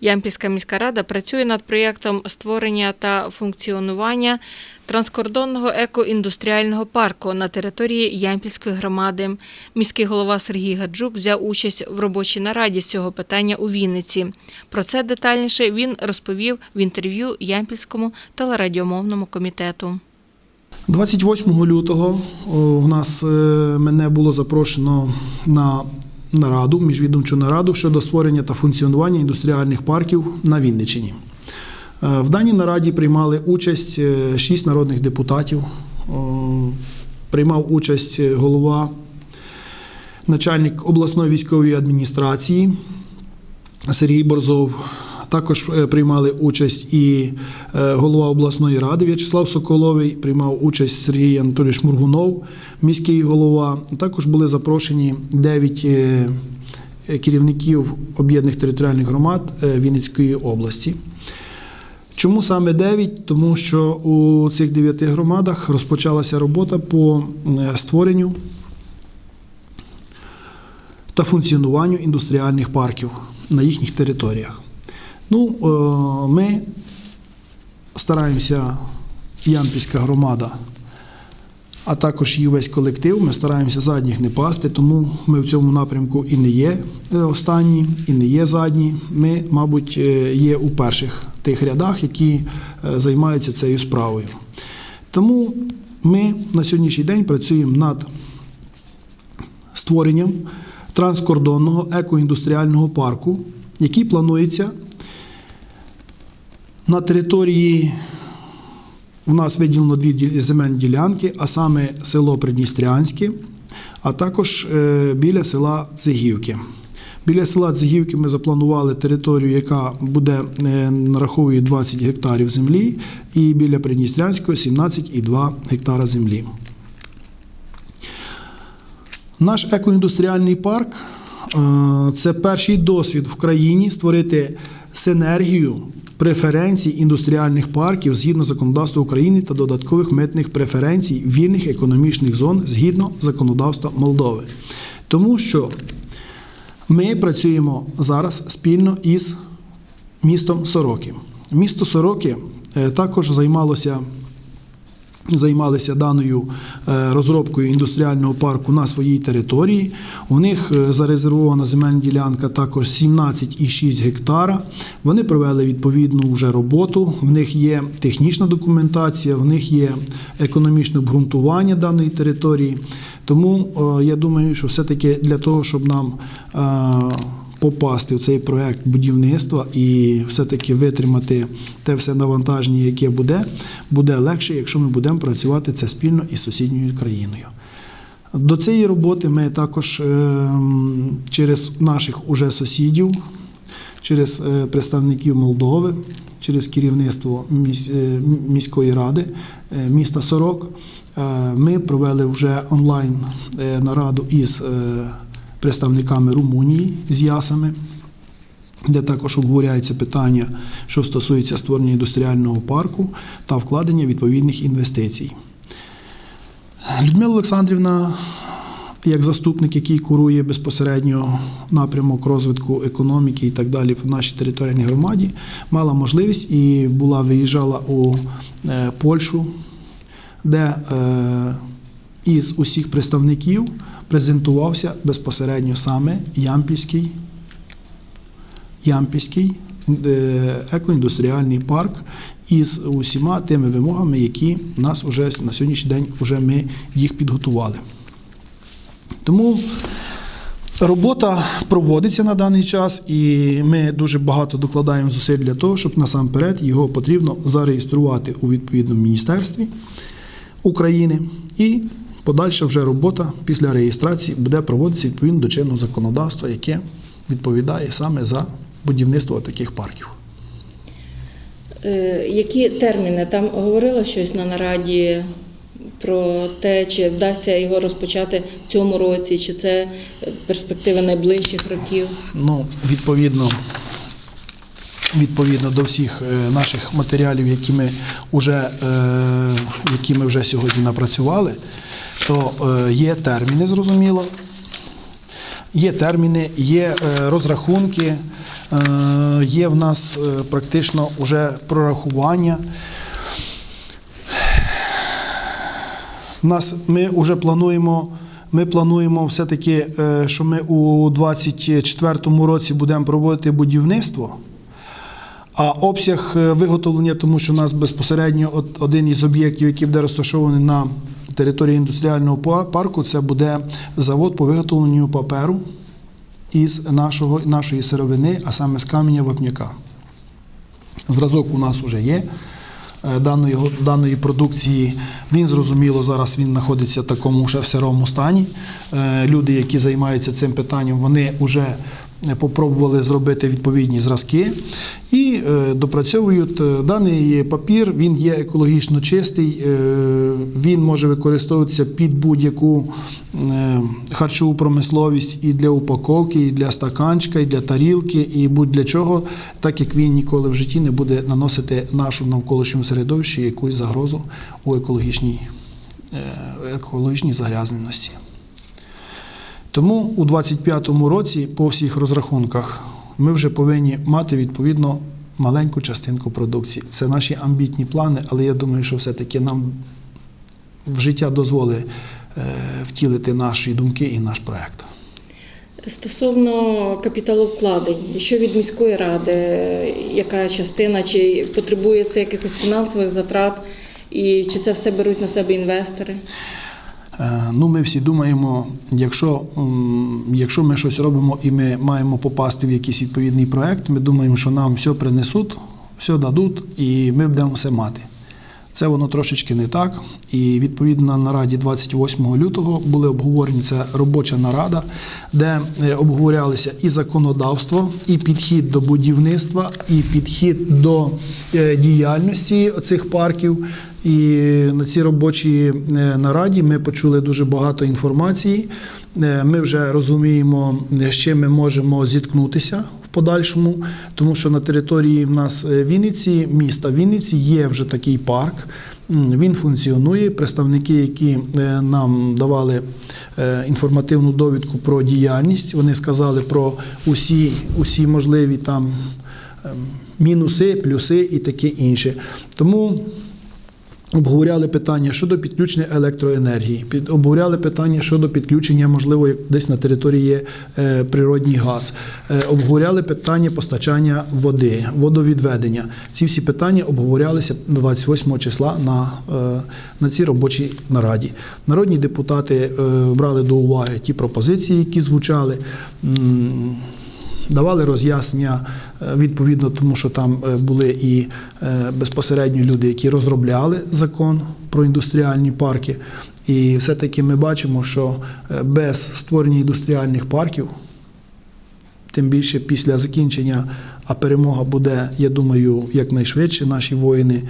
Ямпільська міська рада працює над проєктом створення та функціонування транскордонного екоіндустріального парку на території Ямпільської громади. Міський голова Сергій Гаджук взяв участь в робочій нараді з цього питання у Вінниці. Про це детальніше він розповів в інтерв'ю Ямпільському телерадіомовному комітету. 28 лютого в нас е, мене було запрошено на нараду, міжвідомчу нараду щодо створення та функціонування індустріальних парків на Вінниччині. Е, В даній нараді приймали участь е, шість народних депутатів. Приймав участь голова, начальник обласної військової адміністрації Сергій Борзов. Також е, приймали участь і е, голова обласної ради В'ячеслав Соколовий, приймав участь Сергій Анатолійович Мургунов, міський голова. Також були запрошені 9 керівників об'єднаних територіальних громад е, Вінницької області. Чому саме 9? Тому що у цих 9 громадах розпочалася робота по е, створенню та функціонуванню індустріальних парків на їхніх територіях. Ну, е, ми стараємося, Ямпільська громада, а також її весь колектив, ми стараємося задніх не пасти, тому ми в цьому напрямку і не є е, останні, і не є задні. Ми, мабуть, е, є у перших тих рядах, які займаються цією справою. Тому ми на сьогоднішній день працюємо над створенням транскордонного екоіндустріального парку, який планується на території. У нас виділено дві земельні ділянки, а саме село Придністрянське, а також е, біля села Цигівки. Біля села Цигівки ми запланували територію, яка буде е, нараховує 20 гектарів землі, і біля Придністрянського 17,2 гектара землі. Наш екоіндустріальний парк е, це перший досвід в країні створити синергію преференцій індустріальних парків згідно законодавства України та додаткових митних преференцій вільних економічних зон згідно законодавства Молдови. Тому що ми працюємо зараз спільно із містом Сороки. Місто Сороки е, також займалося займалися даною е, розробкою індустріального парку на своїй території. У них е, зарезервована земельна ділянка також 17,6 гектара. Вони провели відповідну вже роботу. В них є технічна документація, в них є економічне обґрунтування даної території. Тому е, я думаю, що все-таки для того, щоб нам попасти в цей проект будівництва і все-таки витримати те все навантаження, яке буде, буде легше, якщо ми будемо працювати це спільно із сусідньою країною. До цієї роботи ми також е, через наших уже сусідів, через е, представників Молдови, через керівництво е, міської ради міста Сорок. Ми провели вже онлайн нараду із представниками Румунії з ясами, де також обговоряється питання, що стосується створення індустріального парку та вкладення відповідних інвестицій. Людмила Олександрівна, як заступник, який курує безпосередньо напрямок розвитку економіки і так далі в нашій територіальній громаді, мала можливість і була виїжджала у е, Польщу, де е, із усіх представників презентувався безпосередньо саме Ямпільський, Ямпільський е, екоіндустріальний парк із усіма тими вимогами, які нас уже на сьогоднішній день вже ми їх підготували. Тому робота проводиться на даний час, і ми дуже багато докладаємо зусиль для того, щоб насамперед його потрібно зареєструвати у відповідному міністерстві України. І подальша вже робота після реєстрації буде проводитися відповідно до чинного законодавства, яке відповідає саме за будівництво таких парків. Е, Які терміни? Там говорила щось на нараді про те, чи вдасться його розпочати в цьому році, чи це перспективи найближчих років? Ну, відповідно, відповідно до всіх е, наших матеріалів, які ми вже, е, які ми вже сьогодні напрацювали, то е, є терміни, зрозуміло. Є терміни, є е, розрахунки. Е, Є в нас практично вже прорахування. Нас ми вже плануємо. Ми плануємо все-таки, що ми у 2024 році будемо проводити будівництво. А обсяг виготовлення, тому що у нас безпосередньо один із об'єктів, який буде розташований на території індустріального парку, це буде завод по виготовленню паперу із нашого, нашої сировини, а саме з каменя вапняка. Зразок у нас вже є е, даної, даної продукції. Він зрозуміло, зараз він знаходиться в такому ще в сирому стані. Е, Люди, які займаються цим питанням, вони вже попробували зробити відповідні зразки і е, допрацьовують е, даний папір. Він є екологічно чистий, е, він може використовуватися під будь-яку харчову промисловість і для упаковки, і для стаканчика, і для тарілки, і будь-для чого, так як він ніколи в житті не буде наносити нашому навколишньому середовищі якусь загрозу у екологічній, екологічній загрязненості. Тому у 2025 році по всіх розрахунках ми вже повинні мати відповідно маленьку частинку продукції. Це наші амбітні плани, але я думаю, що все-таки нам в життя дозволить е, втілити наші думки і наш проект. Стосовно капіталовкладень, що від міської ради, яка частина, чи потребує це якихось фінансових затрат, і чи це все беруть на себе інвестори? Е, Ну, ми всі думаємо, якщо, якщо ми щось робимо і ми маємо попасти в якийсь відповідний проект, ми думаємо, що нам все принесуть, все дадуть, і ми будемо все мати. Це воно трошечки не так. І відповідно на нараді 28 лютого були обговорені це робоча нарада, де е, обговорялися і законодавство, і підхід до будівництва, і підхід до е, діяльності цих парків. І на цій робочій е, нараді ми почули дуже багато інформації. Ми вже розуміємо, з чим ми можемо зіткнутися подальшому, тому що на території в нас е, Вінниці, міста Вінниці, є вже такий парк. Він функціонує. Представники, які е, нам давали е, інформативну довідку про діяльність, вони сказали про усі, усі можливі там ем, мінуси, плюси і таке інше. Тому Обговоряли питання щодо підключення електроенергії, під обговоряли питання щодо підключення, можливо, десь на території є е, природній газ. Е, обговоряли питання постачання води, водовідведення. Ці всі питання обговорялися 28 числа на, е, на цій робочій нараді. Народні депутати брали до уваги ті пропозиції, які звучали. Давали роз'яснення е, відповідно, тому що там е, були і е, безпосередньо люди, які розробляли закон про індустріальні парки. І все-таки ми бачимо, що без створення індустріальних парків, тим більше після закінчення, а перемога буде, я думаю, якнайшвидше. Наші воїни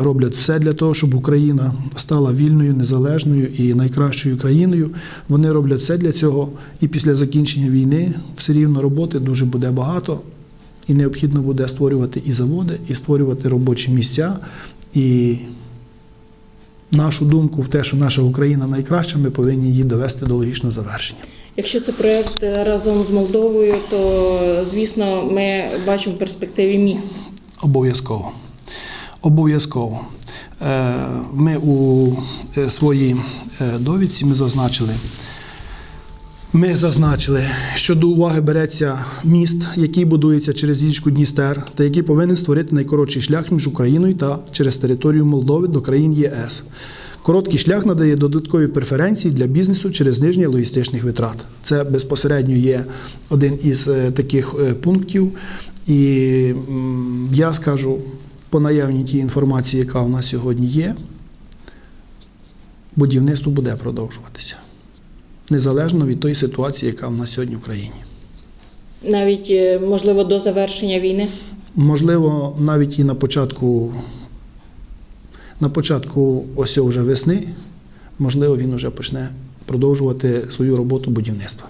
роблять все для того, щоб Україна стала вільною, незалежною і найкращою країною. Вони роблять все для цього. І після закінчення війни все рівно роботи дуже буде багато. І необхідно буде створювати і заводи, і створювати робочі місця. І нашу думку в те, що наша Україна найкраща, ми повинні її довести до логічного завершення. Якщо це проєкт разом з Молдовою, то звісно ми бачимо в перспективі міст. Обов'язково. Обов'язково. Е, Ми у е, своїй е, довідці ми зазначили. Ми зазначили, що до уваги береться міст, який будується через річку Дністер, та який повинен створити найкоротший шлях між Україною та через територію Молдови до країн ЄС. Короткий шлях надає додаткові преференції для бізнесу через зниження логістичних витрат. Це безпосередньо є один із таких пунктів. І я скажу по наявній тій інформації, яка у нас сьогодні є, будівництво буде продовжуватися. Незалежно від тої ситуації, яка в нас сьогодні в країні. Навіть е, можливо до завершення війни. Можливо, навіть і на початку, на початку ось вже весни, можливо, він вже почне продовжувати свою роботу будівництва.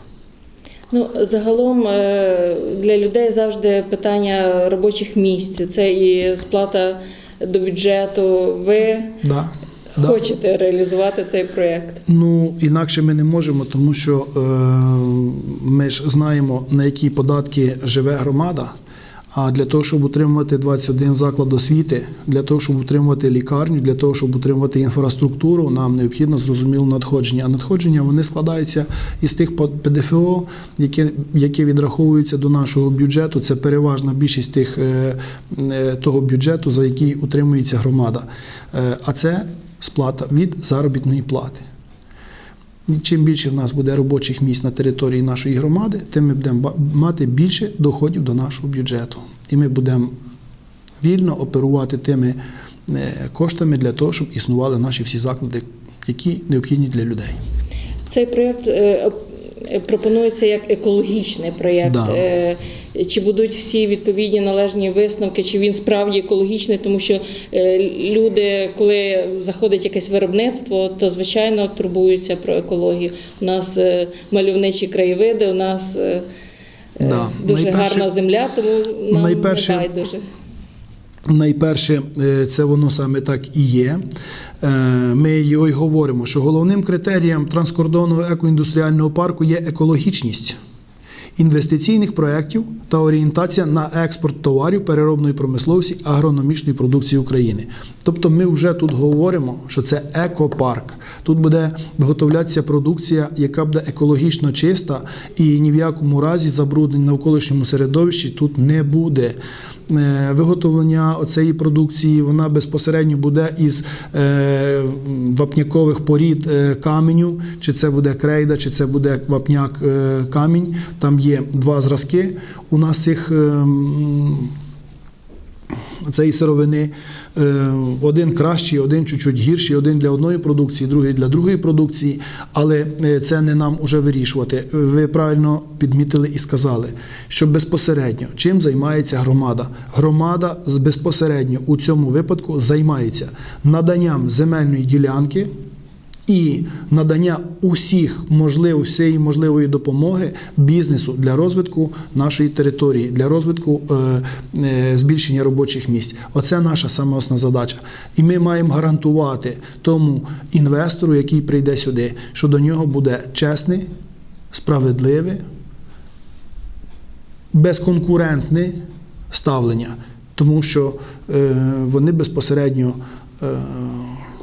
Ну загалом е, для людей завжди питання робочих місць. Це і сплата до бюджету. Ви Да. Да. хочете реалізувати цей проєкт? Ну, інакше ми не можемо, тому що е, ми ж знаємо, на які податки живе громада. А для того, щоб утримувати 21 заклад освіти, для того, щоб утримувати лікарню, для того, щоб утримувати інфраструктуру, нам необхідно зрозуміло надходження. А надходження вони складаються із тих ПДФО, які, які відраховуються до нашого бюджету. Це переважна більшість тих, е, е, того бюджету, за який утримується громада. Е, а це сплата від заробітної плати. Чим більше в нас буде робочих місць на території нашої громади, тим ми будемо мати більше доходів до нашого бюджету. І ми будемо вільно оперувати тими е, коштами для того, щоб існували наші всі заклади, які необхідні для людей. Цей проєкт е, пропонується як екологічний проєкт. Да. Е, Чи будуть всі відповідні належні висновки, чи він справді екологічний, тому що е, люди, коли заходить якесь виробництво, то звичайно турбуються про екологію. У нас е, мальовничі краєвиди, у нас Да. дуже Найперше- гарна земля, тому нам найперше- не байдуже. Найперше, е, це воно саме так і є. Е, Ми його й говоримо, що головним критерієм транскордонного екоіндустріального парку є екологічність інвестиційних проєктів та орієнтація на експорт товарів переробної промисловості агрономічної продукції України. Тобто ми вже тут говоримо, що це екопарк. Тут буде виготовлятися продукція, яка буде екологічно чиста, і ні в якому разі забруднень навколишньому середовищі тут не буде. Е, Виготовлення цієї продукції вона безпосередньо буде із е, вапнякових порід е, каменю, чи це буде крейда, чи це буде вапняк камінь. Там є два зразки у нас цих. е, цієї сировини Е, один кращий, один чуть-чуть гірший, один для одної продукції, другий для другої продукції. Але е, це не нам уже вирішувати. Ви правильно підмітили і сказали, що безпосередньо чим займається громада. Громада безпосередньо у цьому випадку займається наданням земельної ділянки і надання усіх можливо, всієї можливої допомоги бізнесу для розвитку нашої території, для розвитку е, е, збільшення робочих місць. Оце наша саме основна задача. І ми маємо гарантувати тому інвестору, який прийде сюди, що до нього буде чесне, справедливе, безконкурентне ставлення, тому що е, вони безпосередньо. е,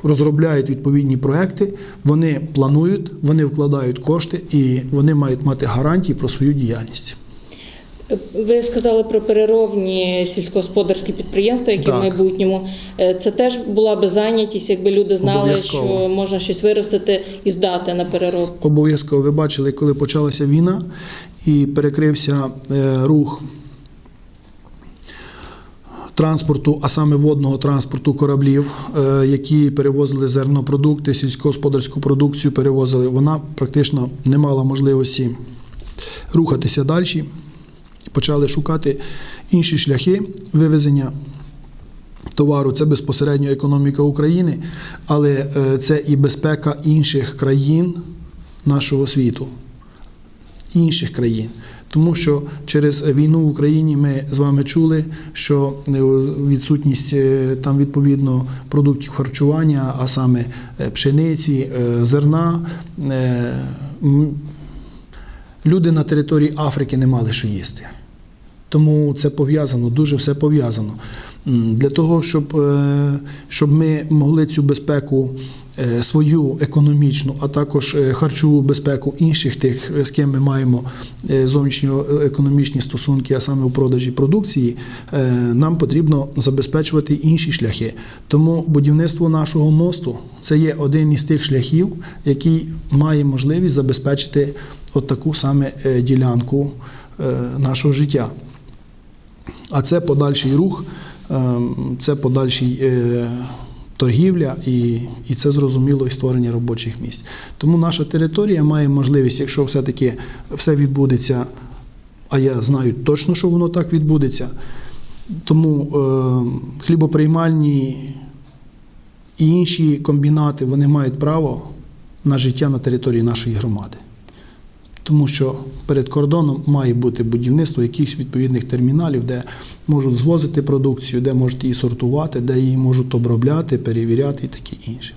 Розробляють відповідні проекти, вони планують, вони вкладають кошти і вони мають мати гарантії про свою діяльність. Ви сказали про переробні сільськогосподарські підприємства, які Так. в майбутньому Е, це теж була би зайнятість, якби люди знали, Обов'язково. що можна щось виростити і здати на переробку. Обов'язково ви бачили, коли почалася війна і перекрився е, рух транспорту, а саме водного транспорту кораблів, е, які перевозили зернопродукти, сільськогосподарську продукцію перевозили. Вона практично не мала можливості рухатися далі. Почали шукати інші шляхи вивезення товару. Це безпосередньо економіка України, але е, це і безпека інших країн нашого світу. Інших країн. Тому що через війну в Україні ми з вами чули, що е, відсутність е, там відповідно продуктів харчування, а саме е, пшениці, зерна, люди на території Африки не мали що їсти. Тому це пов'язано, дуже все пов'язано. Для того, щоб, щоб ми могли цю безпеку свою економічну, а також е, харчову безпеку інших тих, е, з ким ми маємо е, зовнішньоекономічні стосунки, а саме у продажі продукції, е, нам потрібно забезпечувати інші шляхи. Тому будівництво нашого мосту це є один із тих шляхів, який має можливість забезпечити от таку саме е, ділянку е, нашого життя. А це подальший рух, ем, це подальший е, торгівля і, і це зрозуміло і створення робочих місць. Тому наша територія має можливість, якщо все-таки все відбудеться, а я знаю точно, що воно так відбудеться. Тому е, хлібоприймальні і інші комбінати вони мають право на життя на території нашої громади. Тому що перед кордоном має бути будівництво якихось відповідних терміналів, де можуть звозити продукцію, де можуть її сортувати, де її можуть обробляти, перевіряти і таке інше.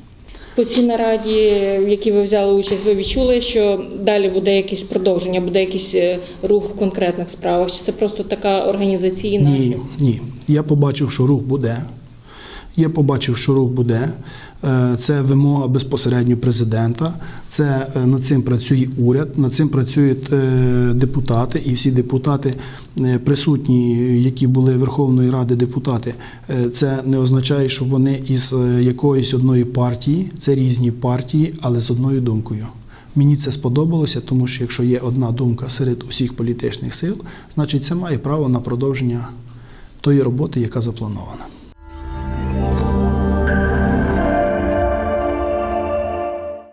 По цій нараді, в якій ви взяли участь, ви відчули, що далі буде якесь продовження, буде якийсь е, рух в конкретних справах? Чи це просто така організаційна? Ні, ні. Я побачив, що рух буде. Я побачив, що рух буде. Е, Це вимога безпосередньо президента. Це е, над цим працює уряд, над цим працюють е, депутати, і всі депутати присутні, які були Верховної Ради депутати. Це не означає, що вони із якоїсь одної партії, це різні партії, але з одною думкою. Мені це сподобалося, тому що якщо є одна думка серед усіх політичних сил, значить це має право на продовження тої роботи, яка запланована.